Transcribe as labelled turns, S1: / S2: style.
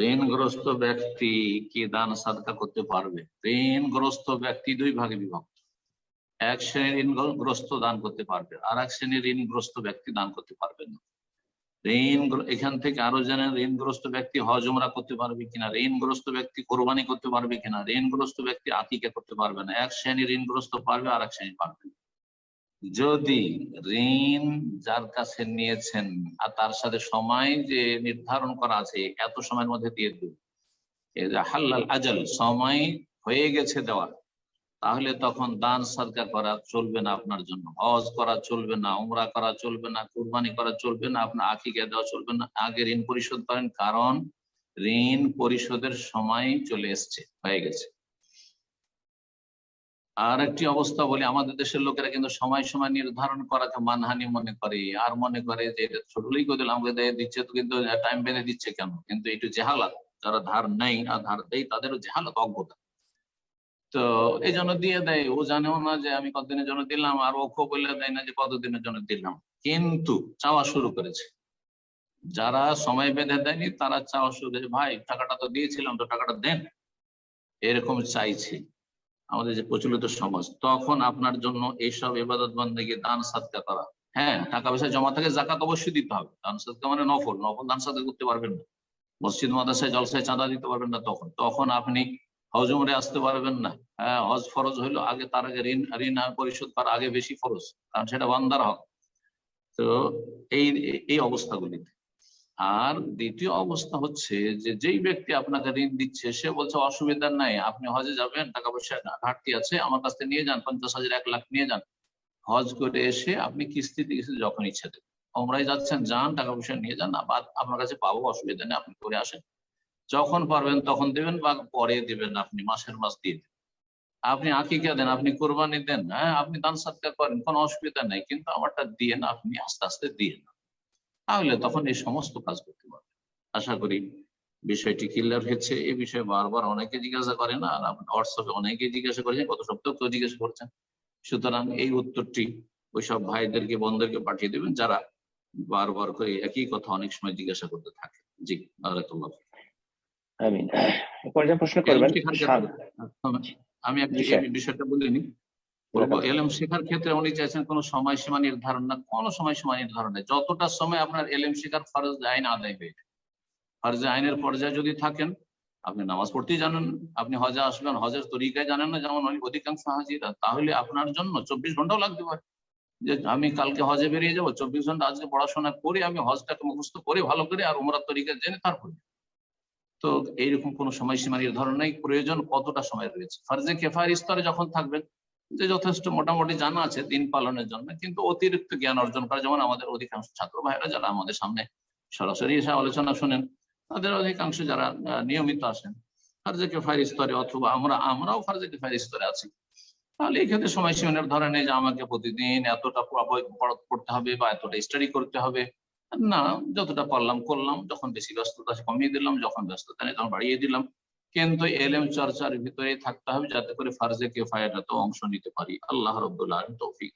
S1: ঋণগ্রস্ত ব্যক্তি কি দান সাদকা করতে পারবে? ঋণগ্রস্ত ব্যক্তি দুই ভাগে বিভক্ত। এক শ্রেণির ঋণগ্রস্ত দান করতে পারবে, আর এক শ্রেণির ঋণগ্রস্ত ব্যক্তি দান করতে পারবে না। ঋণ এখান থেকে আরও জানেন ঋণগ্রস্ত ব্যক্তি হজ, উমরা করতে পারবে কিনা? ঋণগ্রস্ত ব্যক্তি কোরবানি করতে পারবে কিনা? ঋণগ্রস্ত ব্যক্তি আতিকা করতে পারবে না। এক শ্রেণির ঋণগ্রস্ত পারবে, আর এক শ্রেণি পারবে যদি ঋণ যার কাছে নিয়েছেন আর তার সাথে সময় যে নির্ধারণ করা আছে, এত সময়ের মধ্যে দিয়ে দেবে হাল্লাল আজল, সময় হয়ে গেছে দেওয়া। তাহলে তখন দান সরকার করা চলবে না আপনার জন্য। হজ করা চলবে না, উমরা করা চলবে না, কুরবানি করা চলবে না, আপনার আখিকে দেওয়া চলবে না। আগে ঋণ পরিশোধ করেন, কারণ ঋণ পরিশোধের সময় চলে এসছে, হয়ে গেছে। আর একটি অবস্থা বলি, আমাদের দেশের লোকেরা কিন্তু সময় সময় নির্ধারণ করাকে মানহানি মনে করে। আর মনে করে যে এটা ছোটলেই করে দিলাম দিচ্ছে তো কিন্তু টাইম বেঁধে দিচ্ছে কেন? কিন্তু একটু জেহালাত। যারা ধার নেই আর ধার দেয় তাদেরও জেহালাত অজ্ঞতা। তো এই জন্য দিয়ে দেয়। ও জানেও না যে আমি কতদিনের জন্য দিলাম, আর ও বলে দেয় না যে কতদিনের জন্য দিলাম। কিন্তু চাওয়া শুরু করেছে। যারা সময় বেঁধে দেয়নি, তারা চাওয়া শুরু করেছে, ভাই, টাকাটা তো দিয়েছিলাম তো টাকাটা দেন। এরকম চাইছে। আমাদের যে প্রচলিত সমাজ, তখন আপনার জন্য এইসব এবাদত বন্দীকে দান, সাদকা করা। হ্যাঁ টাকা পয়সা জমা থাকে, জাকাত অবশ্যই দিতে হবে। দান, সাদকা মানে নফল। নফল, দান, সাদকা করতে পারবেন না। মসজিদ মাদাসায় জলসায় চাঁদা দিতে পারবেন না তখন। তখন আপনি হজ, উমরে আসতে পারবেন না। হ্যাঁ হজ ফরজ হইল, আগে তার আগে ঋণ ঋণ পরিশোধ করার আগে বেশি ফরজ, কারণ সেটা বান্দার হক। তো এই এই অবস্থাগুলিতে। আর দ্বিতীয় অবস্থা হচ্ছে যে যেই ব্যক্তি আপনাকে ঋণ দিচ্ছে, সে বলছে, অসুবিধা নাই, আপনি হজে যাবেন টাকা পয়সা ঘাটতি আছে, আমার কাছ থেকে নিয়ে যান, পঞ্চাশ হাজার, এক লাখ নিয়ে যান। হজ করে এসে আপনি কিস্তিতে কিস্তি যখন ইচ্ছে দেবেন। ওমরাই যাচ্ছেন, যান টাকা পয়সা নিয়ে যান বা আপনার কাছে পাবো, অসুবিধা নেই, আপনি করে আসেন। যখন পারবেন তখন দেবেন বা পরে দেবেন আপনি, মাসের মাস দিয়ে দেবেন। আপনি আকিকা দেন, আপনি কোরবানি দেন হ্যাঁ আপনি দান সাদকা করেন, কোনো অসুবিধা নেই, কিন্তু আমারটা দিয়ে না, আপনি আস্তে আস্তে দিয়ে না। তাহলে তখন এই সমস্ত কাজ করতে পারবেন আশা করি বিষয়টি ক্লিয়ার হচ্ছে এই বিষয়ে বারবার অনেকে জিজ্ঞাসা করে না আর আপনি হোয়াটসঅ্যাপে অনেকে জিজ্ঞাসা করেছেন গত সপ্তাহ কেউ জিজ্ঞাসা করছেন। সুতরাং এই উত্তরটি ওই সব ভাইদেরকে বোনদেরকে পাঠিয়ে দেবেন যারা বারবার করে একই কথা অনেক সময় জিজ্ঞাসা করতে থাকে। জি আল্লাহ
S2: আমিন। পর্যায়ে প্রশ্ন করবেন
S1: আমি একটি বিষয়টা বলিনি। এলএম শেখার ক্ষেত্রে উনি চাইছেন কোনো সময়সীমা নির্ধারণ না কোনো সময়সীমা নির্ধারণ নেই। যতটা সময় আপনার এলএম শেখার ফরজ আইন আদায় হয়ে ফরজ আইনের পর্যায়ে যদি থাকেন আপনি নামাজ পড়তেই জানেন আপনি হজে আসবেন হজের তরিকায় জানেন না যেমন অধিকাংশ হাজিরা তাহলে আপনার জন্য চব্বিশ ঘন্টাও লাগতে পারে। যে আমি কালকে হজে বেরিয়ে যাব চব্বিশ ঘণ্টা আজকে পড়াশোনা করে আমি হজটাকে মুখস্থ করে ভালো করে আর উমরার তরিকা জেনে তারপরে। তো এইরকম কোনো সময়সীমা নির্ধারণ নেই। প্রয়োজন কতটা সময় রয়েছে? ফার্জে কেফার স্তরে যখন থাকবেন যে যথেষ্ট মোটামুটি জানা আছে দিন পালনের জন্য, কিন্তু অতিরিক্ত জ্ঞান অর্জন করা। যেমন আমাদের অধিকাংশ ছাত্র ভাইরা যারা আমাদের সামনে সরাসরি এসে আলোচনা শোনেন, তাদের অধিকাংশ যারা নিয়মিত আসেন ফার্জে কেফার স্তরে অথবা আমরা, আমরাও ফার্জে কেফার স্তরে আছি। তাহলে এই ক্ষেত্রে সময়সীমা নির্ধারণ নেই যে আমাকে প্রতিদিন এতটা পড়তে হবে বা এতটা স্টাডি করতে হবে, না, যতটা পারলাম করলাম, যখন বেশি ব্যস্ততা কমিয়ে দিলাম, যখন ব্যস্ততা নেই তখন বাড়িয়ে দিলাম। কিন্তু এলএম চর্চার ভিতরে থাকতে হবে যাতে করে ফার্জে কেফায়াটা তো অংশ নিতে পারি। আল্লাহ রব্দুল্লাহ তৌফিক